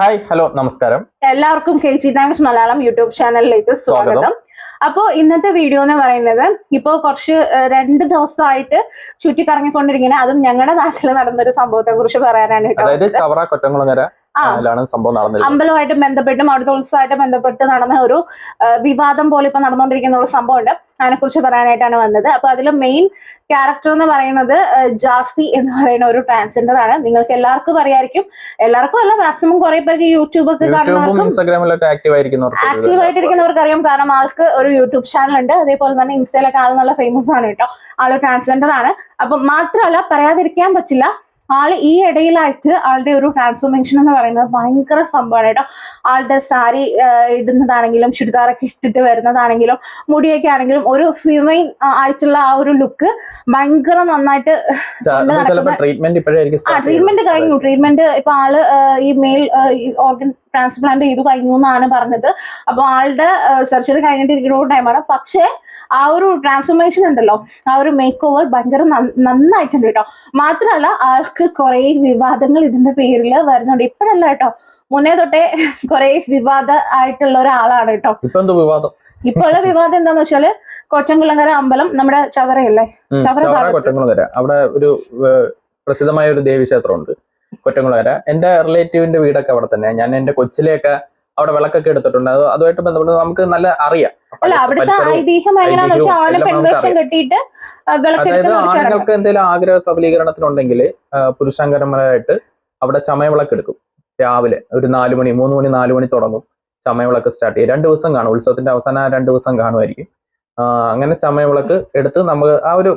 Hi hello നമസ്കാരം. എല്ലാവർക്കും K G times Malayalam YouTube ചാനലിലേക്ക് സ്വാഗതം. അപ്പോ അപ്പോൾ ഇന്നത്തെ വീഡിയോ എന്ന് പറയുന്നത് ഇപ്പോൾ കുറച്ച് രണ്ട് ദിവസമായിട്ട് ചുറ്റിക്കറങ്ങിക്കൊണ്ടിരിക്കുന്ന അതും ഞങ്ങളുടെ നാട്ടിൽ നടന്നൊരു സംഭവത്തെ കുറിച്ച് പറയാനാണ് കേട്ടോ. അതായത് ചവറ കൊറ്റംകുളങ്ങര. ലാണ് സംഭവം നടന്നത് അമ്പലവുമായിട്ട് ബന്ധപ്പെട്ടും അവിടുത്തെ ഉത്സവമായിട്ട് ബന്ധപ്പെട്ട് നടന്ന ഒരു വിവാദം പോലെ ഇപ്പൊ നടന്നുകൊണ്ടിരിക്കുന്ന ഒരു സംഭവം ഉണ്ട് അതിനെ കുറിച്ച് പറയാനായിട്ടാണ് വന്നത്. അപ്പൊ അതിൽ മെയിൻ ക്യാരക്ടർ എന്ന് പറയുന്നത് ജാസ്തി എന്ന് പറയുന്ന ഒരു ട്രാൻസ്ജെൻഡർ ആണ്. നിങ്ങൾക്ക് എല്ലാവർക്കും അറിയായിരിക്കും. എല്ലാവർക്കും അല്ല മാക്സിമം കുറെ പേർക്ക് യൂട്യൂബ് ഒക്കെ ഇൻസ്റ്റാഗ്രാമിലൊക്കെ ആക്റ്റീവ് ആയിരിക്കുന്നവർക്ക് അറിയാം. കാരണം ആൾക്ക് ഒരു യൂട്യൂബ് ചാനൽ ഉണ്ട്. അതേപോലെ തന്നെ ഇൻസ്റ്റയിലൊക്കെ ആൾ നല്ല ഫേമസ് ആണ് കേട്ടോ. ആൾ ട്രാൻസ്ജെൻഡർ ആണ്. അപ്പൊ മാത്രമല്ല പറയാതിരിക്കാൻ പറ്റില്ല. ആൾ ഈ ഇടയിലായിട്ട് ആളുടെ ഒരു ട്രാൻസ്ഫോർമേഷൻ എന്ന് പറയുന്നത് ഭയങ്കര സംഭവമാണ് കേട്ടോ. ആളുടെ സാരി ഇടുന്നതാണെങ്കിലും ചുരിദാറൊക്കെ ഇട്ടിട്ട് വരുന്നതാണെങ്കിലും മുടിയൊക്കെ ആണെങ്കിലും ഒരു ഫിമൈൻ ആയിട്ടുള്ള ആ ഒരു ലുക്ക് ഭയങ്കര നന്നായിട്ട് ട്രീറ്റ്മെന്റ് കഴിഞ്ഞു. ട്രീറ്റ്മെന്റ് ഇപ്പൊ ആൾ ഈ മെയിൽ ഓർഗൻ ട്രാൻസ്പ്ലാന്റ് ചെയ്തു കഴിഞ്ഞു എന്നാണ് പറഞ്ഞത്. അപ്പൊ ആളുടെ സർജറി കഴിഞ്ഞിട്ടിരിക്കുന്ന ഒരു ടൈമാണ് പക്ഷേ ആ ഒരു ട്രാൻസ്ഫോർമേഷൻ ഉണ്ടല്ലോ. ആ ഒരു മേക്ക് ഓവർ ഭയങ്കര നന്നായിട്ടുണ്ട് കേട്ടോ. മാത്രമല്ല ആൾക്ക് കുറെ വിവാദങ്ങൾ ഇതിന്റെ പേരിൽ വരുന്നുണ്ട്. ഇപ്പോഴല്ല കേട്ടോ. മുന്നേ തൊട്ടേ കുറെ വിവാദ ആയിട്ടുള്ള ഒരാളാണ് കേട്ടോ. വിവാദം? ഇപ്പൊ ഉള്ള വിവാദം എന്താന്ന് വെച്ചാൽ കൊച്ചംകുളങ്ങര അമ്പലം നമ്മുടെ ചവറയല്ലേ? ചവറ അവിടെ ഒരു പ്രസിദ്ധമായ ഒരു ദേവീക്ഷേത്രമുണ്ട്. കൊറ്റംകുളങ്ങര എന്റെ റിലേറ്റീവിന്റെ വീടൊക്കെ അവിടെ തന്നെ ഞാൻ എന്റെ കൊച്ചിലെയൊക്കെ അവിടെ വിളക്കൊക്കെ എടുത്തിട്ടുണ്ട്. അത് അതുമായിട്ട് ബന്ധപ്പെട്ട് നമുക്ക് നല്ല അറിയാം. അല്ല അവിടുത്തെ പരിസരവും- ഐതിഹ്യം എങ്ങനെയാന്ന് വെച്ചാൽ ഐതിഹ്യവും പെൺവേഷം കെട്ടിയിട്ട് അതായത് ആണുങ്ങൾക്ക് എന്തെങ്കിലും ആഗ്രഹ സബലീകരണത്തിനുണ്ടെങ്കിൽ പുരുഷാങ്കരന്മാരായിട്ട് അവിടെ ചമയവിളക്ക് എടുക്കും രാവിലെ ഒരു നാല് മണി മൂന്ന് മണി നാല് മണി തുടങ്ങും. ചമയവിളക്ക് സ്റ്റാർട്ട് ചെയ്യും രണ്ട് ദിവസം കാണും. ഉത്സവത്തിന്റെ അവസാനം രണ്ട് ദിവസം കാണുമായിരിക്കും. അങ്ങനെ ചമയവിളക്ക് എടുത്ത് നമുക്ക് ആ ഒരു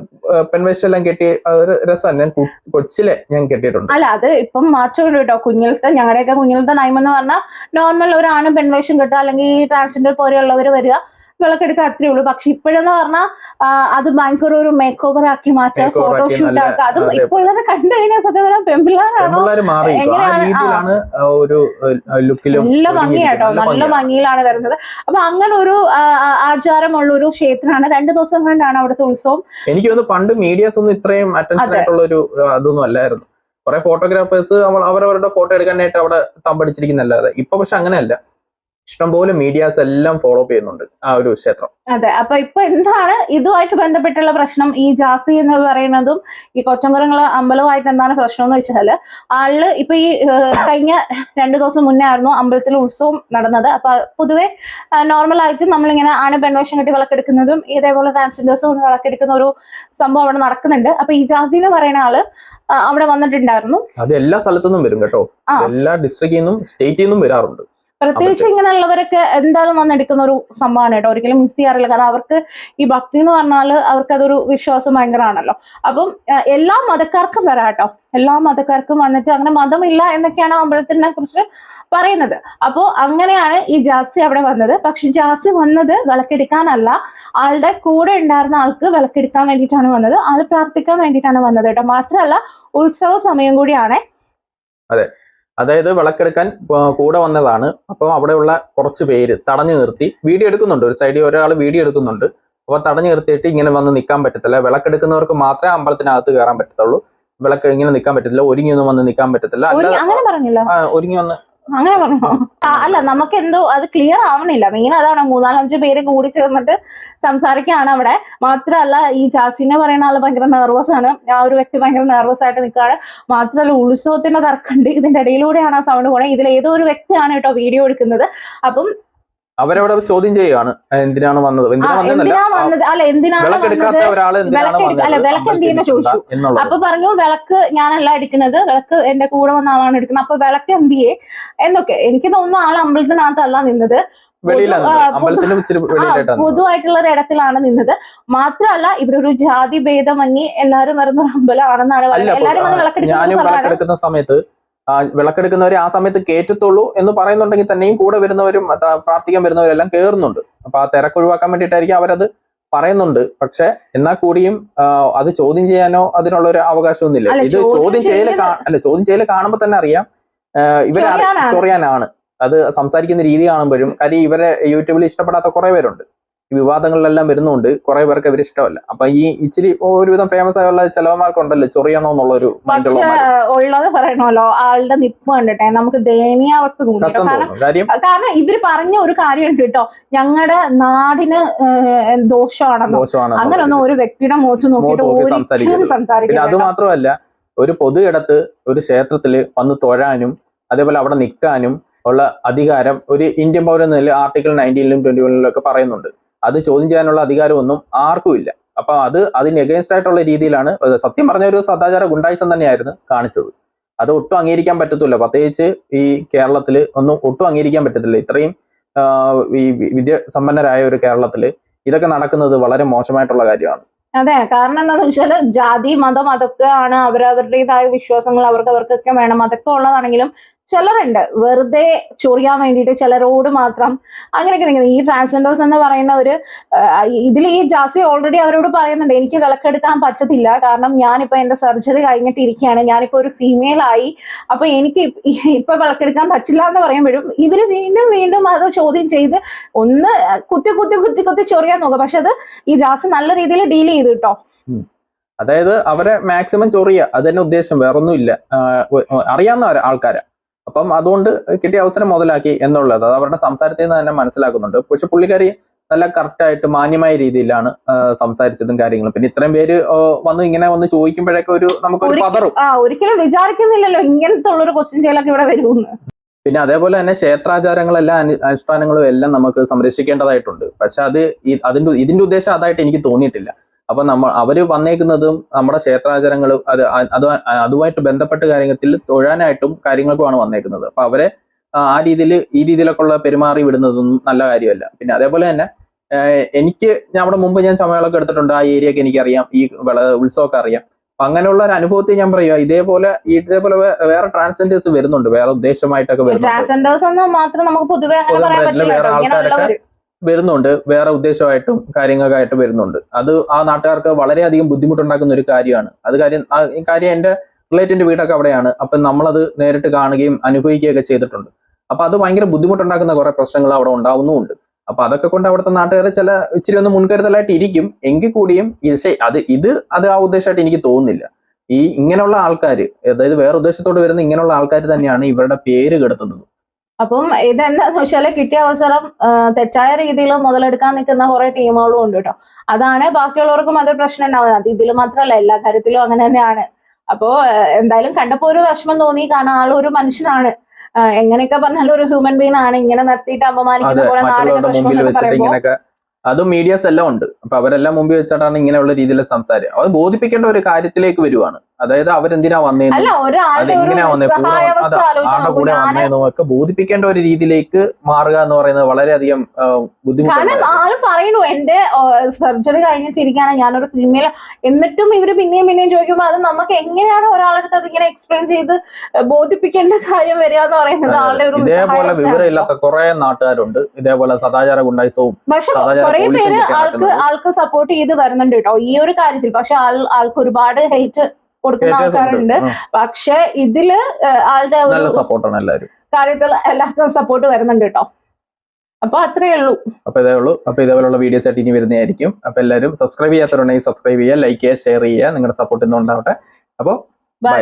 പെൺവേഷം എല്ലാം കെട്ടി ഒരു രസം ഞാൻ കൊച്ചിലെ ഞാൻ കെട്ടിയിട്ടുണ്ട്. അല്ല അത് ഇപ്പം മാറ്റമില്ല കേട്ടോ. കുഞ്ഞിലത്തെ ഞങ്ങളുടെയൊക്കെ കുഞ്ഞിലത്തെ നയമെന്ന് എന്ന് പറഞ്ഞാൽ നോർമൽ ഒരു ആണും പെൺവേഷം കെട്ടുക അല്ലെങ്കിൽ ട്രാൻസ്ജെൻഡർ പോലെയുള്ളവർ വരിക വിളക്കെടുക്കുക അത്രേ ഉള്ളൂ. പക്ഷെ ഇപ്പോഴെന്ന് പറഞ്ഞാൽ അത് ഭയങ്കര ഒരു മേക്ക് ഓവർ ആക്കി മാറ്റുക ഫോട്ടോഷൂട്ട് ആക്കാം. ആക്കുക അതും. ഇപ്പോൾ ഇപ്പോഴത്തെ കണ്ടു കഴിഞ്ഞാൽ സത്യം പറഞ്ഞാൽ പെൺപിള്ളേരാണോ എങ്ങനെയാണ്? ഒരു നല്ല ഭംഗിയാട്ടോ നല്ല ഭംഗിയിലാണ് വരുന്നത്. അപ്പൊ അങ്ങനെ ഒരു ആചാരമുള്ള ഒരു ക്ഷേത്രമാണ്. രണ്ടു ദിവസം കണ്ടാണ് അവിടുത്തെ ഉത്സവം. എനിക്ക് തോന്നുന്നു പണ്ട് മീഡിയസ് ഒന്നും ഇത്രയും അറ്റൻഷൻ. ആയിട്ടുള്ള ഒരു അതൊന്നും അല്ലായിരുന്നു. കുറെ ഫോട്ടോഗ്രാഫേഴ്സ് അവരവരുടെ ഫോട്ടോ എടുക്കാനായിട്ട് അവിടെ തമ്പടിച്ചിരിക്കുന്നല്ലാതെ ഇപ്പൊ പക്ഷെ അങ്ങനെയല്ല. ഇഷ്ടംപോലെ മീഡിയാസ് എല്ലാം ഫോളോ ചെയ്യുന്നുണ്ട് ആ ഒരു ക്ഷേത്രം. അതെ അപ്പൊ ഇപ്പൊ എന്താണ് ഇതുമായിട്ട് ബന്ധപ്പെട്ടുള്ള പ്രശ്നം? ഈ ജാസി എന്ന് പറയുന്നതും ഈ കൊച്ചമ്പുറങ്ങള അമ്പലവുമായിട്ട് എന്താണ് പ്രശ്നം എന്ന് വെച്ചാൽ ആൾ ഇപ്പൊ ഈ കഴിഞ്ഞ രണ്ടു ദിവസം മുന്നേ ആയിരുന്നു അമ്പലത്തിൽ ഉത്സവം നടന്നത്. അപ്പൊ പൊതുവെ നോർമൽ ആയിട്ട് നമ്മളിങ്ങനെ ആണ് പെൺവേഷം കെട്ടി വിളക്കെടുക്കുന്നതും ഇതേപോലെ ട്രാൻസ്ജെൻഡേഴ്സും വിളക്കെടുക്കുന്ന ഒരു സംഭവം അവിടെ നടക്കുന്നുണ്ട്. അപ്പൊ ഈ ജാസി എന്ന് പറയുന്ന ആൾ അവിടെ വന്നിട്ടുണ്ടായിരുന്നു. അത് എല്ലാ സ്ഥലത്തുനിന്നും വരും കേട്ടോ. എല്ലാ ഡിസ്ട്രിക്റ്റിൽ നിന്നും സ്റ്റേറ്റിൽ നിന്നും വരാറുണ്ട്. പ്രത്യേകിച്ച് ഇങ്ങനെയുള്ളവരൊക്കെ എന്തായാലും വന്നെടുക്കുന്ന ഒരു സംഭവമാണ് കേട്ടോ. ഒരിക്കലും മിസ് ചെയ്യാറില്ല. കാരണം അവർക്ക് ഈ ഭക്തി എന്ന് പറഞ്ഞാൽ അവർക്ക് അതൊരു വിശ്വാസം ഭയങ്കരമാണല്ലോ. അപ്പം എല്ലാ മതക്കാർക്കും വരാം കേട്ടോ. എല്ലാ മതക്കാർക്കും വന്നിട്ട് അങ്ങനെ മതമില്ല എന്നൊക്കെയാണ് അമ്പലത്തിനെ കുറിച്ച് പറയുന്നത്. അപ്പോൾ അങ്ങനെയാണ് ഈ ജാസ്തി അവിടെ വന്നത്. പക്ഷെ ജാസ്തി വന്നത് വിളക്കെടുക്കാനല്ല. ആളുടെ കൂടെ ഉണ്ടായിരുന്ന ആൾക്ക് വിളക്കെടുക്കാൻ വേണ്ടിയിട്ടാണ് വന്നത്. ആൾ പ്രാർത്ഥിക്കാൻ വേണ്ടിയിട്ടാണ് വന്നത് കേട്ടോ. മാത്രമല്ല ഉത്സവ സമയം കൂടിയാണ്. അതായത് വിളക്കെടുക്കാൻ കൂടെ വന്നതാണ്. അപ്പം അവിടെയുള്ള കുറച്ച് പേര് തടഞ്ഞു നിർത്തി വീഡിയോ എടുക്കുന്നുണ്ട്. ഒരു സൈഡിൽ ഒരാൾ വീഡിയോ എടുക്കുന്നുണ്ട്. അപ്പോൾ തടഞ്ഞു നിർത്തിയിട്ട് ഇങ്ങനെ വന്ന് നിൽക്കാൻ പറ്റത്തില്ല. വിളക്കെടുക്കുന്നവർക്ക് മാത്രമേ അമ്പലത്തിനകത്ത് കയറാൻ പറ്റത്തുള്ളൂ. വിളക്ക് ഇങ്ങനെ നിൽക്കാൻ പറ്റത്തില്ല. ഒരുങ്ങി ഒന്നും വന്ന് നിൽക്കാൻ പറ്റത്തില്ല. അല്ല ഒരുങ്ങി വന്ന് അങ്ങനെ പറഞ്ഞു? അല്ല നമുക്ക് എന്തോ അത് ക്ലിയർ ആവണില്ല. മെയിൻ അതാണ് മൂന്നാലഞ്ച് പേര് കൂടി ചേർന്നിട്ട് സംസാരിക്കുകയാണ് അവിടെ. മാത്രമല്ല ഈ ജാസിനെ പറയുന്ന ആൾ ഭയങ്കര നെർവസ് ആണ്. ആ ഒരു വ്യക്തി ഭയങ്കര നെർവസ് ആയിട്ട് നിൽക്കുകയാണ്. മാത്രമല്ല ഉത്സവത്തിന്റെ തർക്കമുണ്ട് ഇതിന്റെ ഇടയിലൂടെയാണ് ആ സൗണ്ട് പോണേ. ഇതിൽ ഏതോ ഒരു വ്യക്തിയാണ് കേട്ടോ വീഡിയോ എടുക്കുന്നത്. അപ്പം അവരവിടെ ചോദ്യം ചെയ്യുകയാണ് എന്തിനാണ് വന്നത്? അല്ല വിളക്കെടുക്കാത്ത ഒരാൾ വിളക്ക് എന്തിനാ ചോദിച്ചു. അപ്പൊ പറഞ്ഞു വിളക്ക് ഞാനല്ല എടുക്കുന്നത്. വിളക്ക് എന്റെ കൂടെ വന്ന ആളാണ് എടുക്കുന്നത്. അപ്പൊ വിളക്ക് എന്ത് ചെയ്യേ? എന്നൊക്കെ. എനിക്ക് തോന്നുന്നു ആൾ അമ്പലത്തിനകത്തല്ല നിന്നത്. പൊതുവായിട്ടുള്ള ഒരു ഇടത്തിലാണ് നിന്നത്. മാത്രമല്ല ഇവിടെ ഒരു ജാതി ഭേദമന്യേ എല്ലാരും വരുന്ന ഒരു അമ്പലമാണെന്നാണ് എല്ലാരും വന്ന് വിളക്കെടുക്കുന്ന സമയത്ത് വിളക്കെടുക്കുന്നവരെ ആ സമയത്ത് കേറ്റത്തുള്ളൂ എന്ന് പറയുന്നുണ്ടെങ്കിൽ തന്നെയും കൂടെ വരുന്നവരും പ്രാർത്ഥിക്കാൻ വരുന്നവരെല്ലാം കയറുന്നുണ്ട് അപ്പൊ ആ തിരക്ക് ഒഴിവാക്കാൻ വേണ്ടിയിട്ടായിരിക്കും അവരത് പറയുന്നുണ്ട്. പക്ഷെ എന്നാൽ കൂടിയും അത് ചോദ്യം ചെയ്യാനോ അതിനുള്ള ഒരു അവകാശമൊന്നുമില്ല. ഇത് ചോദ്യം ചെയ്യൽ അല്ല ചോദ്യം ചെയ്യൽ കാണുമ്പോൾ തന്നെ അറിയാം ഇവരെ. ചൊറിയാനാണ്. അത് സംസാരിക്കുന്ന രീതി കാണുമ്പോഴും കാര്യം ഇവരെ യൂട്യൂബിൽ ഇഷ്ടപ്പെടാത്ത കുറെ പേരുണ്ട്. ഈ വിവാദങ്ങളിലെല്ലാം വരുന്നുണ്ട് കുറെ പേർക്ക് ഇവർ ഇഷ്ടമല്ല. അപ്പൊ ഈ ഇച്ചിരി ഒരുവിധം ഫേമസ് ആയുള്ള ചിലവന്മാർക്കുണ്ടല്ലോ ചൊറിയണോ എന്നുള്ളൊരു ഉള്ളത് പറയണമല്ലോ ആളുടെ നിപ്പ് കണ്ടിട്ടെ നമുക്ക് ദയനീയാവസ്ഥ. കാരണം കാര്യം? ഇവർ പറഞ്ഞ ഒരു കാര്യമുണ്ട് കേട്ടോ. ഞങ്ങളുടെ നാടിന് ദോഷമാണെന്നോ. ദോഷമാണ് അങ്ങനൊന്നും ഒരു വ്യക്തിയുടെ മുഖത്ത് നോക്കിയിട്ട്. പിന്നെ അത് മാത്രമല്ല ഒരു പൊതു ഇടത്ത് ഒരു ക്ഷേത്രത്തിൽ വന്ന് തൊഴാനും അതേപോലെ അവിടെ നിൽക്കാനും ഉള്ള അധികാരം ഒരു ഇന്ത്യൻ പൗരൻ നില ആർട്ടിക്കിൾ നയന്റീനിലും ട്വന്റി വണ്ണിലും ഒക്കെ പറയുന്നുണ്ട്. അത് ചോദ്യം ചെയ്യാനുള്ള അധികാരമൊന്നും ആർക്കുമില്ല. അപ്പൊ അത് അതിന് എഗൈൻസ്റ്റ് ആയിട്ടുള്ള രീതിയിലാണ് സത്യം പറഞ്ഞ ഒരു സദാചാര ഗുണ്ടായിസം തന്നെയായിരുന്നു കാണിച്ചത്. അത് ഒട്ടും അംഗീകരിക്കാൻ പറ്റത്തില്ല. പ്രത്യേകിച്ച് ഈ കേരളത്തിൽ ഒന്നും ഒട്ടും അംഗീകരിക്കാൻ പറ്റത്തില്ല. ഇത്രയും ഈ വിദ്യ സമ്പന്നരായ ഒരു കേരളത്തിൽ ഇതൊക്കെ നടക്കുന്നത് വളരെ മോശമായിട്ടുള്ള കാര്യമാണ്. അതെ കാരണം എന്താണെന്ന് വെച്ചാൽ ജാതി മതം അതൊക്കെ ആണ് അവരവരുടേതായ വിശ്വാസങ്ങൾ അവർക്ക് അവർക്കൊക്കെ വേണം. അതൊക്കെ ഉള്ളതാണെങ്കിലും ചിലരുണ്ട്. വെറുതെ ചൊറിയാൻ വേണ്ടിയിട്ട് ചിലരോട് മാത്രം അങ്ങനെയൊക്കെ നിൽക്കുന്നത് ഈ ട്രാൻസ്ജെൻഡേഴ്സ് എന്ന് പറയുന്ന ഒരു ഇതിൽ ഈ ജാസി ഓൾറെഡി അവരോട് പറയുന്നുണ്ട്. എനിക്ക് വിളക്കെടുക്കാൻ പറ്റത്തില്ല. കാരണം ഞാനിപ്പോൾ എന്റെ സർജറി കഴിഞ്ഞിട്ട് ഇരിക്കുകയാണ്. ഞാനിപ്പോ ഒരു ഫീമെയിൽ ആയി. അപ്പൊ എനിക്ക് ഇപ്പ- വിളക്കെടുക്കാൻ പറ്റില്ല എന്ന് പറയുമ്പോഴും ഇവർ വീണ്ടും വീണ്ടും അത് ചോദ്യം ചെയ്ത് ഒന്ന് കുത്തി കുത്തി കുത്തി കുത്തി ചൊറിയാൻ നോക്കുക പക്ഷെ അത് ഈ ജാസി നല്ല രീതിയിൽ ഡീൽ ചെയ്ത് കേട്ടോ. അതായത് അവരെ മാക്സിമം ചൊറിയ അത് ഉദ്ദേശം. വേറൊന്നും ഇല്ല അറിയാവുന്ന ആൾക്കാരാ. അപ്പം അതുകൊണ്ട് കിട്ടിയ അവസരം മുതലാക്കി എന്നുള്ളത്. അത് അവരുടെ സംസാരത്തിൽ നിന്ന് തന്നെ മനസ്സിലാക്കുന്നുണ്ട്. പക്ഷെ പുള്ളിക്കാരി നല്ല കറക്റ്റായിട്ട് മാന്യമായ രീതിയിലാണ് സംസാരിച്ചതും കാര്യങ്ങളും. പിന്നെ ഇത്രയും പേര് വന്ന് ഇങ്ങനെ വന്ന് ചോദിക്കുമ്പോഴൊക്കെ ഒരു നമുക്കൊരു ഒരിക്കലും- പതറും. ഒരിക്കലും വിചാരിക്കുന്നില്ലല്ലോ ഇങ്ങനത്തെ ഉള്ളൊരു ക്വസ്റ്റ്യൻ ചെയ്യലൊക്കെ ഇവിടെ വരുമെന്ന്. പിന്നെ അതേപോലെ തന്നെ ക്ഷേത്രാചാരങ്ങളെല്ലാം അനു- അനുഷ്ഠാനങ്ങളും എല്ലാം നമുക്ക് സംരക്ഷിക്കേണ്ടതായിട്ടുണ്ട്. പക്ഷെ അത് അതിന്റെ ഇതിന്റെ ഉദ്ദേശം അതായിട്ട് എനിക്ക് തോന്നിയിട്ടില്ല. അപ്പൊ നമ്മൾ അവർ വന്നേക്കുന്നതും നമ്മുടെ ക്ഷേത്രാചാരങ്ങളും അത് അത് അതുമായിട്ട് ബന്ധപ്പെട്ട കാര്യത്തിൽ തൊഴാനായിട്ടും കാര്യങ്ങൾക്കുമാണ് വന്നേക്കുന്നത്. അപ്പൊ അവരെ ആ രീതിയിൽ ഈ രീതിയിലൊക്കെ ഉള്ള പെരുമാറി വിടുന്നതൊന്നും നല്ല കാര്യമല്ല. പിന്നെ അതേപോലെ തന്നെ എനിക്ക് നമ്മുടെ മുമ്പ് ഞാൻ സമയങ്ങളൊക്കെ എടുത്തിട്ടുണ്ട്. ആ ഏരിയ ഒക്കെ എനിക്കറിയാം. ഈ ഉത്സവമൊക്കെ അറിയാം. അപ്പൊ അങ്ങനെയുള്ള ഒരു അനുഭവത്തിൽ ഞാൻ പറയുക ഇതേപോലെ ഇതേപോലെ വേറെ ട്രാൻസ്ജെൻഡേഴ്സ് വരുന്നുണ്ട്. വേറെ ഉദ്ദേശമായിട്ടൊക്കെ വരുന്നുണ്ട്. വേറെ കേട്ടോ. വരുന്നുണ്ട്. വേറെ ഉദ്ദേശമായിട്ടും കാര്യങ്ങൾക്കായിട്ട് വരുന്നുണ്ട്. അത് ആ നാട്ടുകാർക്ക് വളരെയധികം ബുദ്ധിമുട്ടുണ്ടാക്കുന്ന ഒരു കാര്യമാണ്. അത് കാര്യം കാര്യം എന്റെ റിലേറ്റീവിന്റെ വീടൊക്കെ അവിടെയാണ്. അപ്പൊ നമ്മളത് നേരിട്ട് കാണുകയും അനുഭവിക്കുകയൊക്കെ ചെയ്തിട്ടുണ്ട്. അപ്പൊ അത് ഭയങ്കര ബുദ്ധിമുട്ടുണ്ടാക്കുന്ന കുറേ പ്രശ്നങ്ങൾ അവിടെ ഉണ്ടാവുന്നുമുണ്ട്. അപ്പൊ അതൊക്കെ കൊണ്ട് അവിടുത്തെ നാട്ടുകാർ ചില ഇച്ചിരി ഒന്ന് മുൻകരുതലായിട്ട് ഇരിക്കും. എങ്കിൽ കൂടിയും പക്ഷേ അത് ഇത് അത് ആ ഉദ്ദേശമായിട്ട് എനിക്ക് തോന്നുന്നില്ല. ഈ ഇങ്ങനെയുള്ള ആൾക്കാർ അതായത് വേറെ ഉദ്ദേശത്തോട് വരുന്ന ഇങ്ങനെയുള്ള ആൾക്കാർ തന്നെയാണ് ഇവരുടെ പേര് കെടുത്തുന്നത്. അപ്പം ഇതെന്താന്ന് വെച്ചാൽ കിട്ടിയ അവസരം തെറ്റായ രീതിയിൽ മുതലെടുക്കാൻ നിൽക്കുന്ന കുറെ ടീമുകളും ഉണ്ട് കേട്ടോ. അതാണ് ബാക്കിയുള്ളവർക്കും അതൊരു പ്രശ്നം ഉണ്ടാവുന്നത്. അത് ഇതിൽ മാത്രമല്ല എല്ലാ കാര്യത്തിലും അങ്ങനെ തന്നെയാണ്. അപ്പോ എന്തായാലും കണ്ടപ്പോ ഒരു വിഷമം തോന്നി. കാരണം ആൾ ഒരു മനുഷ്യനാണ്. എങ്ങനെയൊക്കെ പറഞ്ഞാലും ഒരു ഹ്യൂമൻ ബീങ് ആണ്. ഇങ്ങനെ നിർത്തിയിട്ട് അപമാനിക്കുന്നത് അപമാനിക്കുന്ന പോലെ നാടിന്റെ മറ്റുള്ളവരുടെ പ്രശ്നം എന്നൊക്കെ വെച്ചിട്ട് പറയുമ്പോൾ അതും മീഡിയാസ് എല്ലാം ഉണ്ട്. അപ്പൊ അവരെല്ലാം മുമ്പിൽ വെച്ചിട്ടാണ് ഇങ്ങനെയുള്ള രീതിയിൽ സംസാരം അത് ബോധിപ്പിക്കേണ്ട ഒരു കാര്യത്തിലേക്ക് വരുവാണ്. അതായത് അവരെന്തിനാ വന്നേന്ന് അതെങ്ങനെയാ വന്നേ? ആളുടെ അതാ, നോക്കൂ കൂടെ വന്നേന്നും ഒക്കെ ബോധിപ്പിക്കേണ്ട ഒരു രീതിയിലേക്ക് മാറുക എന്ന് പറയുന്നത് വളരെയധികം ബുദ്ധിമുട്ടാണ്. ആൾ പറയുന്നു എന്റെ സർജറി കഴിഞ്ഞിട്ടിരിക്കുകയാണ് ഞാനൊരു സിനിമയിൽ എന്നിട്ടും ഇവർ പിന്നെയും പിന്നെയും ചോദിക്കുമ്പോൾ അത് നമുക്ക് എങ്ങനെയാണ് ഒരാളടുത്ത് അത് ഇങ്ങനെ എക്സ്പ്ലെയിൻ ചെയ്ത് ബോധിപ്പിക്കേണ്ട കാര്യം വരിക എന്ന് പറയുന്നത് ആളുടെ ഒരു ഇതേപോലെ വിവരം വിവരമില്ലാത്ത കുറെ നാട്ടുകാരുണ്ട്. ഇതേപോലെ സദാചാര ഗുണ്ടായിസവും പക്ഷെ കുറെ പേര് ആൾക്ക് ആൾക്ക് സപ്പോർട്ട് ചെയ്ത് വരുന്നുണ്ട് കേട്ടോ ഈ ഒരു കാര്യത്തിൽ. പക്ഷെ ആൾ ആൾക്ക് ഒരുപാട് ഹെയ്റ്റ് കൊടുക്കുന്ന ആൾക്കാരുണ്ട്. പക്ഷെ ഇതിൽ ആളുടെ ഒരു സപ്പോർട്ടാണ് എല്ലാവരും. കാര്യത്തിൽ എല്ലാവർക്കും സപ്പോർട്ട് വരുന്നുണ്ട് കേട്ടോ. അപ്പൊ അത്രേ ഉള്ളൂ. അപ്പൊ ഇതേ ഉള്ളൂ. അപ്പൊ ഇതേപോലുള്ള വീഡിയോസ് ആയിട്ട് ഇനി വരുന്നതായിരിക്കും. അപ്പൊ എല്ലാവരും സബ്സ്ക്രൈബ് ചെയ്യാത്തവരുണ്ടെങ്കിൽ സബ്സ്ക്രൈബ് ചെയ്യുക ലൈക്ക് ചെയ്യുക ഷെയർ ചെയ്യുക. നിങ്ങളുടെ സപ്പോർട്ട് ഇന്നുണ്ടാവട്ടെ അപ്പോൾ ബൈ